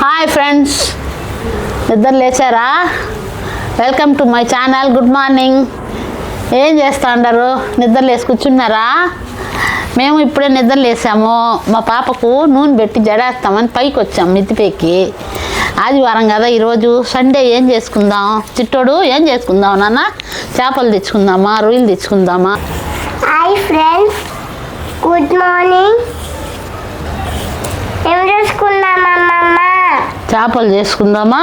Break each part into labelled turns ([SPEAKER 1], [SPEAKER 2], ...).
[SPEAKER 1] Hi friends. నిద్ర లేచారా? Welcome to my channel good morning. ఏం చేస్తా ఉండరు నిద్ర లేసి కూర్చున్నారా? మేము ఇప్పుడే నిద్ర లేసాము. మా పాపకు నూనె పెట్టి జడేస్తామని పైకి వచ్చాం మిద్దిపైకి. ఆదివారం కదా ఈరోజు సండే ఏం చేసుకుందాం? చిట్టోడు ఏం చేసుకుందాం నాన్న? చేపలు తెచ్చుకుందామా? రొయ్యలు తెచ్చుకుందామా?
[SPEAKER 2] Hi friends good morning. ఏం
[SPEAKER 1] చేసుకుందామా
[SPEAKER 2] చేపలు చేసుకుందామా?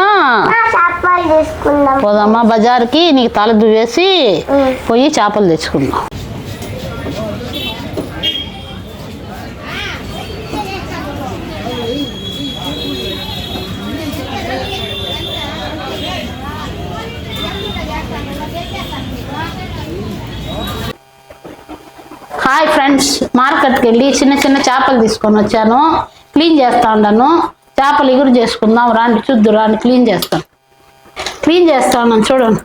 [SPEAKER 1] పోదామా బజార్కి? నీకు తల దువ్వేసి. పోయి చేపలు తెచ్చుకుందాం. హాయ్ ఫ్రెండ్స్ మార్కెట్కి వెళ్ళి చిన్న చిన్న చేపలు తీసుకొని వచ్చాను. క్లీన్ చేస్తా ఉన్నాను. చేపలు ఎగురు చేసుకుందాం రాండి చూద్దు రాండి క్లీన్ చేస్తాను క్లీన్ చేస్తాను చూడండి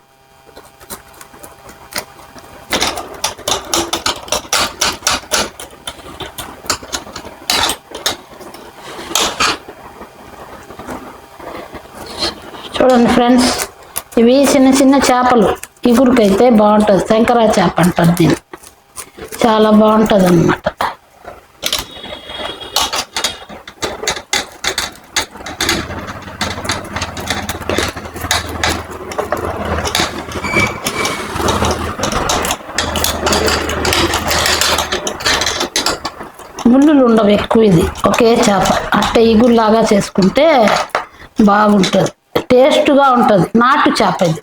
[SPEAKER 1] చూడండి ఫ్రెండ్స్ ఇవి చిన్న చిన్న చేపలు. ఇగురికైతే బాగుంటుంది. శంకరా చేప అంటారు దీన్ని. చాలా బాగుంటుంది అన్నమాట ముళ్ళులు ఉండవు ఎక్కువ ఇది. ఒకే చేప. అట్టే ఇగురులాగా చేసుకుంటే బాగుంటుంది. టేస్ట్గా ఉంటుంది. నాటు చేప ఇది.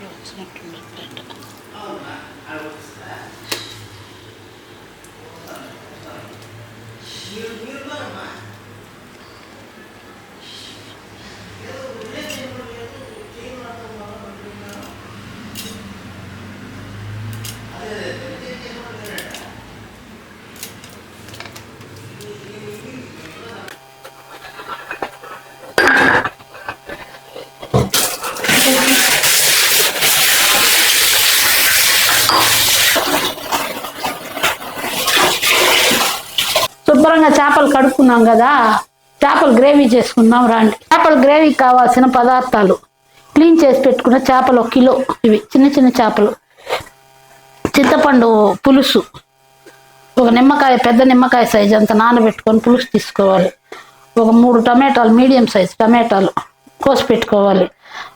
[SPEAKER 1] You're, you're శుభ్రంగా చేపలు కడుక్కున్నాం కదా. చేపలు గ్రేవీ చేసుకుందాం రండి. చేపల గ్రేవీకి కావాల్సిన పదార్థాలు క్లీన్ చేసి పెట్టుకున్న చేపలు ఒక కిలో. ఇవి చిన్న చిన్న చేపలు. చింతపండు పులుసు. ఒక నిమ్మకాయ పెద్ద నిమ్మకాయ సైజ్ అంత నానబెట్టుకొని పులుసు తీసుకోవాలి. ఒక మూడు టమాటాలు మీడియం సైజ్ టమాటాలు కోసి పెట్టుకోవాలి.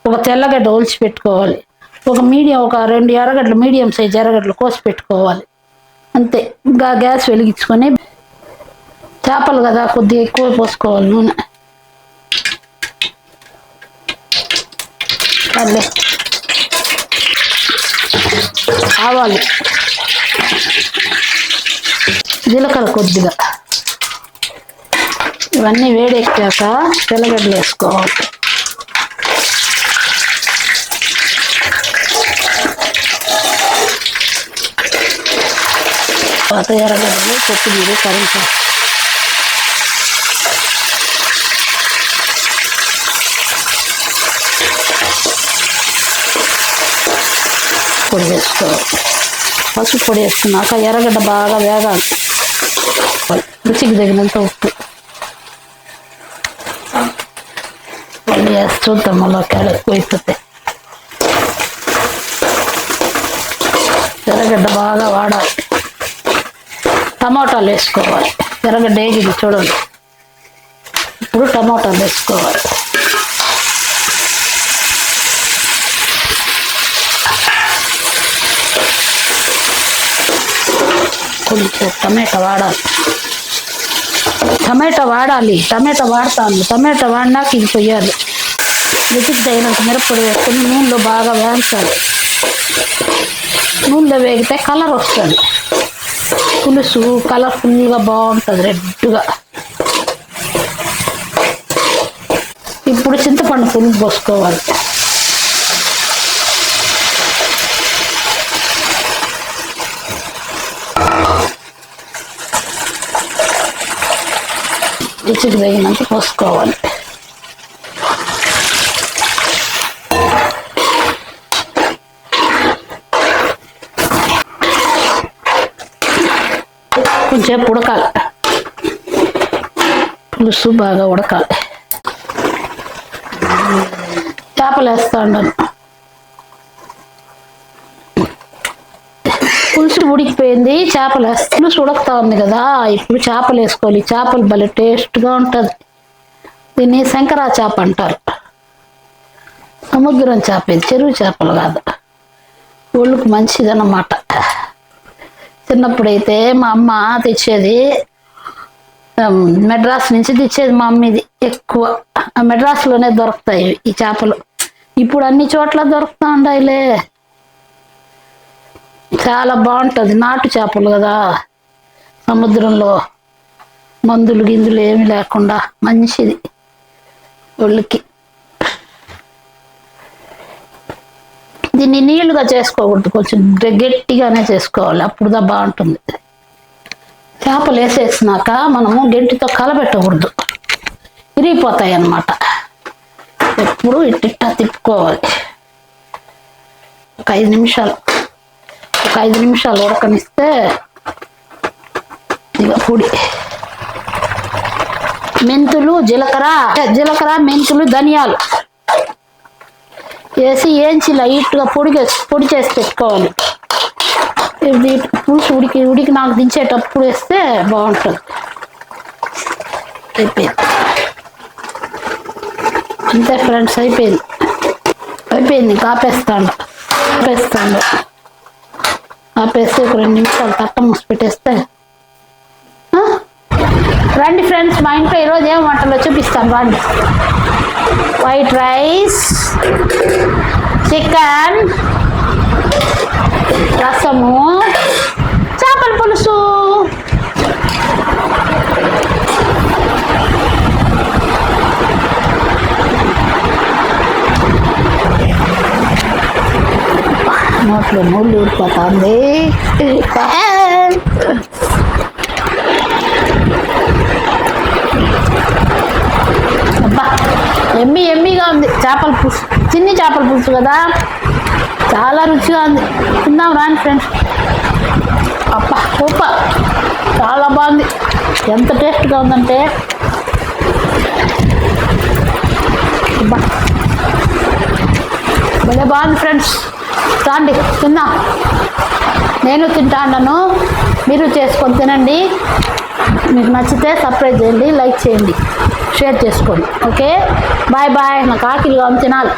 [SPEAKER 1] ఒక తెల్లగడ్డ ఒలిచి పెట్టుకోవాలి. ఒక మీడియం ఒక రెండు ఎర్రగడ్డలు మీడియం సైజ్ ఎర్రగడ్డలు కోసి పెట్టుకోవాలి. అంతే. ఇంకా గ్యాస్ వెలిగించుకొని చేపలు కదా కొద్దిగా ఎక్కువ పోసుకోవాలి నూనె. అదే. ఆవాలు. జీలకర్ర కొద్దిగా. ఇవన్నీ వేడెక్కాక తెల్లగడ్డలు వేసుకోవాలి. పాత ఎర్రగడ్డలు కొత్తిమీర కరించాలి పొడి వేసుకోవాలి పసుపు పొడి వేసుకున్నాక ఎర్రగడ్డ బాగా వేగాలి రుచికి తగినంత ఉప్పు మళ్ళీ వేసి చూద్దాం మళ్ళీ ఒకవేళ అయిపోతే ఎర్రగడ్డ బాగా వాడాలి. టమాటాలు వేసుకోవాలి. ఎర్రగడ్డ వేగింది చూడండి. ఇప్పుడు టమాటాలు వేసుకోవాలి. కొంచెం టమాటా వాడాలి. టమాటా వాడాలి. టమాటా వాడతాను. టమాటా వాడినాక ఇది పొయ్యాలి రుచికి తగినంత మిరప్పొడి వేసుకొని నూనెలో బాగా వేయించాలి. నూనెలో వేగితే కలర్ వస్తుంది. పులుసు కలర్ఫుల్గా బాగుంటుంది రెడ్గా. ఇప్పుడు చింతపండు పులుపు పోసుకోవాలి. ఇచ్చి వేగినంత పోసుకోవాలి. కొంచెం ఉడకాలి పులుసు బాగా ఉడకాలి చేపలు వేస్తా ఉండను పులుసు ఉడికిపోయింది చేపలు వేస్తా పులుసు ఉడకతా ఉంది కదా ఇప్పుడు చేపలు వేసుకోవాలి చేపలు భలే టేస్ట్గా ఉంటుంది. దీన్ని శంకరా చేప అంటారు. సముద్రం చేప ఇది చెరువు చేపలు కాదు. ఒళ్ళుకు మంచిదన్నమాట. చిన్నప్పుడైతే మా అమ్మ తెచ్చేది మెడ్రాస్ నుంచి తెచ్చేది మా అమ్మది ఎక్కువ. మెడ్రాస్లోనే దొరుకుతాయి ఈ చేపలు. ఇప్పుడు అన్ని చోట్ల దొరుకుతా ఉండాయిలే చాలా బాగుంటుంది నాటు చేపలు కదా సముద్రంలో. మందులు గిందులు ఏమి లేకుండా మంచిది ఒళ్ళుకి. దీన్ని నీళ్ళుగా చేసుకోకూడదు. కొంచెం గట్టిగానే చేసుకోవాలి. అప్పుడుదా బాగుంటుంది. చేపలు వేసేసినాక మనము గంటితో కలబెట్టకూడదు విరిగిపోతాయి అన్నమాట ఎప్పుడు ఇట్టిట్టా తిప్పుకోవాలి. ఒక ఐదు నిమిషాలు. ఒక ఐదు నిమిషాలు ఉడకనిస్తే ఇక పొడి. మెంతులు జీలకర్ర జీలకర్ర మెంతులు ధనియాలు. వేసి ఏంచి లైట్గా పొడి పొడి చేసి పెట్టుకోవాలి. ఇది పులుసు ఉడికి ఉడికి నాకు దించేటప్పుడు వేస్తే బాగుంటుంది. అయిపోయింది. అంతే ఫ్రెండ్స్ అయిపోయింది. అయిపోయింది కాపేస్తాను. ఆపేస్తాను ఆపేస్తే ఒక రెండు నిమిషాలు తట్ట మూసి పెట్టేస్తే. రండి ఫ్రెండ్స్ మా ఇంట్లో ఈరోజు ఏం వంటలో చూపిస్తాను రండి. వైట్ రైస్ చికెన్ రసము చేపల పులుసు నోట్లో ముళ్ళు ఊరిపోతుంది ఎమ్మి ఎమ్మిగా ఉంది. చేపల పులుసు. చిన్ని చేపల పులుసు కదా. చాలా రుచిగా ఉంది. తిందాం రాని ఫ్రెండ్స్ అప్ప సూపర్. చాలా బాగుంది. ఎంత టేస్ట్గా ఉందంటే. భలే బాగుంది ఫ్రెండ్స్ రాండి తిందాం. నేను తింటాను మీరు చేసుకొని తినండి. మీకు నచ్చితే సర్ప్రైజ్ చేయండి లైక్ చేయండి. షేర్ చేసుకోండి. ఓకే? Bye bye. నాకు ఆకలిగా ఉంది తినాలి.